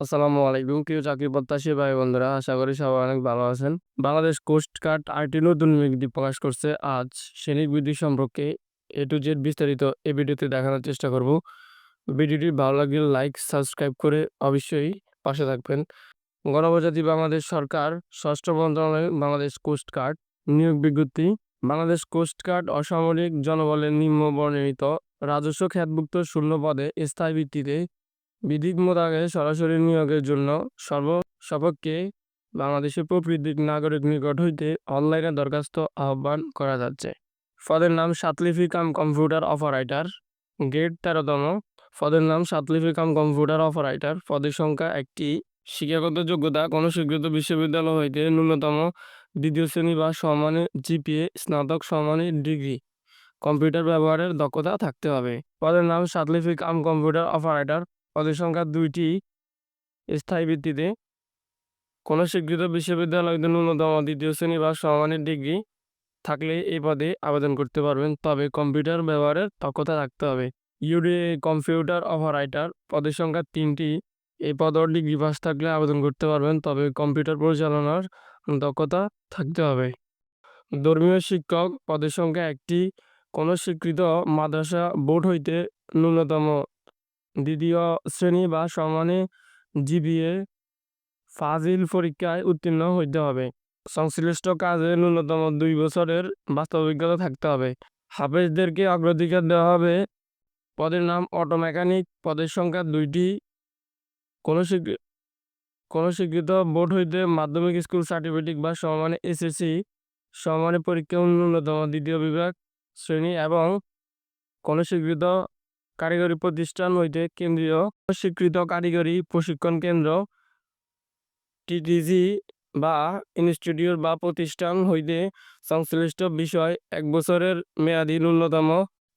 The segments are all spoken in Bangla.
আসসালামু আলাইকুম। প্রিয় চাকরি প্রত্যাশী ভাই বন্ধুরা আশা করি সবাই অনেক ভালো আছেন। বাংলাদেশ কোস্ট গার্ড আরটি নতুন বিজ্ঞপ্তি প্রকাশ করছে। আজ সৈনিক বৃদ্ধি সম্পর্কে এ টু জেড বিস্তারিত এই ভিডিওতে দেখানোর চেষ্টা করব। ভিডিওটি ভালো লাগলে লাইক, সাবস্ক্রাইব করে অবশ্যই পাশে থাকবেন। গণপ্রজাতি বাংলাদেশ সরকার ষষ্ঠ মন্ত্রণালয়, বাংলাদেশ কোস্ট গার্ড নিয়োগ বিজ্ঞপ্তি। বাংলাদেশ কোস্ট গার্ড অসামরিক জনবলের নিম্ন বর্ণিত রাজস্ব খ্যাতভুক্ত শূন্য পদে স্থায়ী ভিত্তিতে বিধিক মোতাবেক সরাসরি নিয়োগের জন্য সর্ব সপক্ষে বাংলাদেশের প্রকৃতিক নাগরিক নিকট হইতে অনলাইনে দরখাস্ত আহ্বান করা যাচ্ছে। পদের নাম সাতলিফি কাম কম্পিউটার অপারেটর। গ্রেড তেরোতম। পদের নাম সাতলিফি কাম কম্পিউটার অপারেটর। পদের সংখ্যা একটি। শিক্ষাগত যোগ্যতা কোনো স্বীকৃত বিশ্ববিদ্যালয় হইতে ন্যূনতম দ্বিতীয় শ্রেণি বা সমানে জিপিএ স্নাতক সমানে ডিগ্রি। কম্পিউটার ব্যবহারের দক্ষতা থাকতে হবে। পদের নাম সাতলিফি কাম কম্পিউটার অপারেটর। পদের সংখ্যা দুইটি স্থায়ী ভিত্তিতে। কোনো স্বীকৃত বিশ্ববিদ্যালয় ন্যূনতম দ্বিতীয় শ্রেণি বা সমানের ডিগ্রি থাকলে এই পদে আবেদন করতে পারবেন, তবে কম্পিউটার ব্যবহারের দক্ষতা থাকতে হবে। ইউডি কম্পিউটার অপারেটর পদের সংখ্যা তিনটি, এই পদর ডিগ্রি পাস থাকলে আবেদন করতে পারবেন, তবে কম্পিউটার পরিচালনার দক্ষতা থাকতে হবে। ধর্মীয় শিক্ষক পদের সংখ্যা একটি, কোনো স্বীকৃত মাদ্রাসা বোর্ড হইতে ন্যূনতম দ্বিতীয় শ্রেণি বা সমানে জিপিএ ফাজিল পরীক্ষায় উত্তীর্ণ হইতে হবে। সংশ্লিষ্ট কাজে ন্যূনতম দুই বছরের বাস্তব অভিজ্ঞতা থাকতে হবে। হাফেজদেরকে অগ্রাধিকার দেওয়া হবে। পদের নাম অটো মেকানিক পদের সংখ্যা দুইটি। কোনো কোনো স্বীকৃত বোর্ড হইতে মাধ্যমিক স্কুল সার্টিফিকেট বা সমানে এসএসসি, সমানে পরীক্ষা ন্যূনতম দ্বিতীয় বিভাগ, শ্রেণি এবং কোনো স্বীকৃত কারিগরি প্রতিষ্ঠান হইতে কেন্দ্রীয় স্বীকৃত কারিগরি প্রশিক্ষণ কেন্দ্র, টিটিজি বা ইনস্টিটিউট বা প্রতিষ্ঠান হইতে সংশ্লিষ্ট বিষয় এক বছরের মেয়াদি ন্যূনতম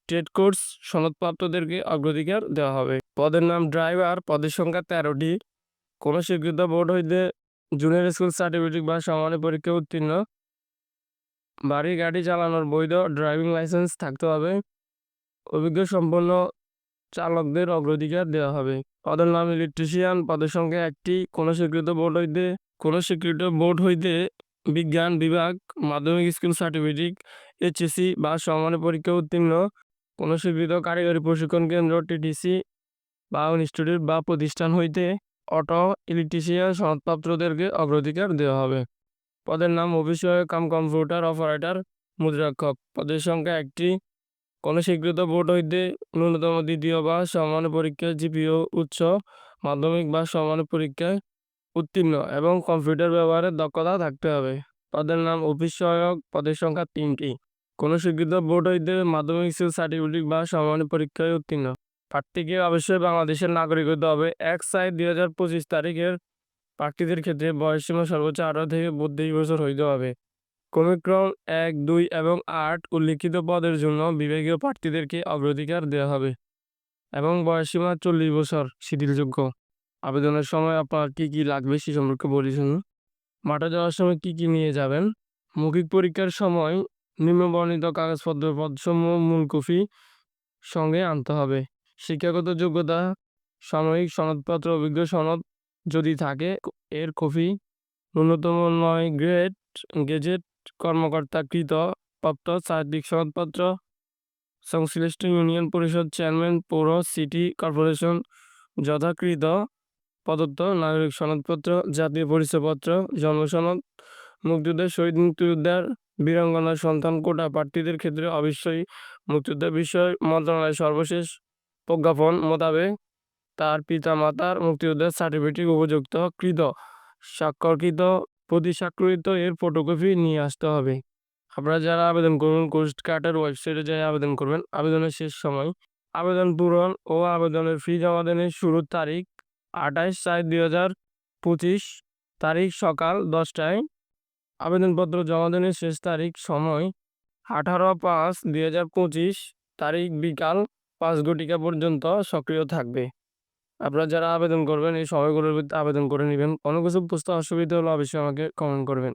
ট্রেড কোর্স সনদপ্রাপ্তদেরকে অগ্রাধিকার দেওয়া হবে। পদের নাম ড্রাইভার, পদের সংখ্যা তেরোটি। কোনো স্বীকৃত বোর্ড হইতে জুনিয়র স্কুল সার্টিফিকেট বা সমানে পরীক্ষা উত্তীর্ণ। বাড়ি গাড়ি চালানোর বৈধ ড্রাইভিং লাইসেন্স থাকতে হবে। অভিজ্ঞ সম্পন্ন চালকদের অগ্রাধিকার দেওয়া হবে। পদের নাম ইলেকট্রিশিয়ান পদের সংখ্যা একটি কোনো স্বীকৃত বোর্ড হইতে, কোনো স্বীকৃত বোর্ড হইতে বিজ্ঞান বিভাগ, মাধ্যমিক স্কুল সার্টিফিকেট এইচএসসি বা সমানে পরীক্ষা উত্তীর্ণ, কোনো স্বীকৃত কারিগরি প্রশিক্ষণ কেন্দ্র টিটিসি বা ইনস্টিটিউট বা প্রতিষ্ঠান হইতে অটো ইলেকট্রিশিয়ান সনদপ্রাপ্তদেরকে অগ্রাধিকার দেওয়া হবে। পদের নাম অফিসীয় কাম কম্পিউটার অপারেটর, মুদ্রাক্ষক। পদের সংখ্যা একটি কোনো স্বীকৃত বোর্ড হইতে ন্যূনতম দ্বিতীয় বা সমান পরীক্ষায় জিপিও উচ্চ মাধ্যমিক বা সমান পরীক্ষায় উত্তীর্ণ এবং কম্পিউটার ব্যবহারের দক্ষতা থাকতে হবে। পদের নাম অফিস সহায়ক, পদের সংখ্যা তিনটি। কোনো স্বীকৃত বোর্ড হইতে মাধ্যমিক স্কুল সার্টিফিকেট বা সমান পরীক্ষায় উত্তীর্ণ। প্রার্থীকে অবশ্যই বাংলাদেশের নাগরিক হতে হবে। এক সাই দুই হাজার পঁচিশ তারিখের প্রার্থীদের ক্ষেত্রে বয়সসীমা সর্বোচ্চ আঠারো থেকে বত্রিশ বছর হইতে হবে। ক্রমিক্রম এক, দুই এবং আট উল্লিখিত পদের জন্য বিভাগীয় প্রার্থীদেরকে অগ্রাধিকার দেওয়া হবে এবং বয়সসীমা চল্লিশ বছর শিথিলযোগ্য। আবেদনের সময় আপনার কী কী লাগবে সে সম্পর্কে বলি শুনুন। মাঠে যাওয়ার সময় কী কী নিয়ে যাবেন? মৌখিক পরীক্ষার সময় নিম্নবর্ণিত কাগজপত্র, পদসমূহ মূল কপি সঙ্গে আনতে হবে। শিক্ষাগত যোগ্যতা, সাময়িক সনদপত্র, অভিজ্ঞ সনদ যদি থাকে, এর কপি ন্যূনতম নয় গ্রেড, গেজেট কর্মকর্তাকৃত প্রাপ্ত চারিত্রিক সনদপত্র। সংশ্লিষ্ট ইউনিয়ন পরিষদ চেয়ারম্যান, পৌর, সিটি কর্পোরেশন যথাকৃত প্রদত্ত নাগরিক সনদপত্র, জাতীয় পরিচয়পত্র, জন্মসনদ, মুক্তিযুদ্ধের শহীদ মুক্তিযোদ্ধার বীরাঙ্গনার সন্তান, কোটা প্রার্থীদের ক্ষেত্রে অবশ্যই মুক্তিযুদ্ধের বিষয় মন্ত্রণালয়ের সর্বশেষ প্রজ্ঞাপন মোতাবেক তার পিতা মাতার মুক্তিযুদ্ধের সার্টিফিকেট উপযুক্ত কৃত স্বাক্ষরকৃত প্রতি স্বাক্ষরিত এর ফটোকপি নিয়ে আসতে হবে। আপনারা যারা আবেদন করবেন কোস্ট গার্ডের ওয়েবসাইটে যাই আবেদন করবেন। আবেদনের শেষ সময় আবেদন পূরণ ও আবেদনের ফি জমা দেনের শুরুর তারিখ আঠাইশ চার দুই হাজার পঁচিশ তারিখ সকাল দশটায়। আবেদনপত্র জমা দেনের শেষ তারিখ সময় আঠারো পাঁচ দুই হাজার পঁচিশ তারিখ বিকাল পাঁচ ঘটিকা পর্যন্ত সক্রিয় থাকবে। আপনারা যারা আবেদন করবেন, এই সবাইগুলোর আবেদন করে নেবেন। কোনো কিছু বুঝতে অসুবিধা হলে অবশ্যই আমাকে কমেন্ট করবেন।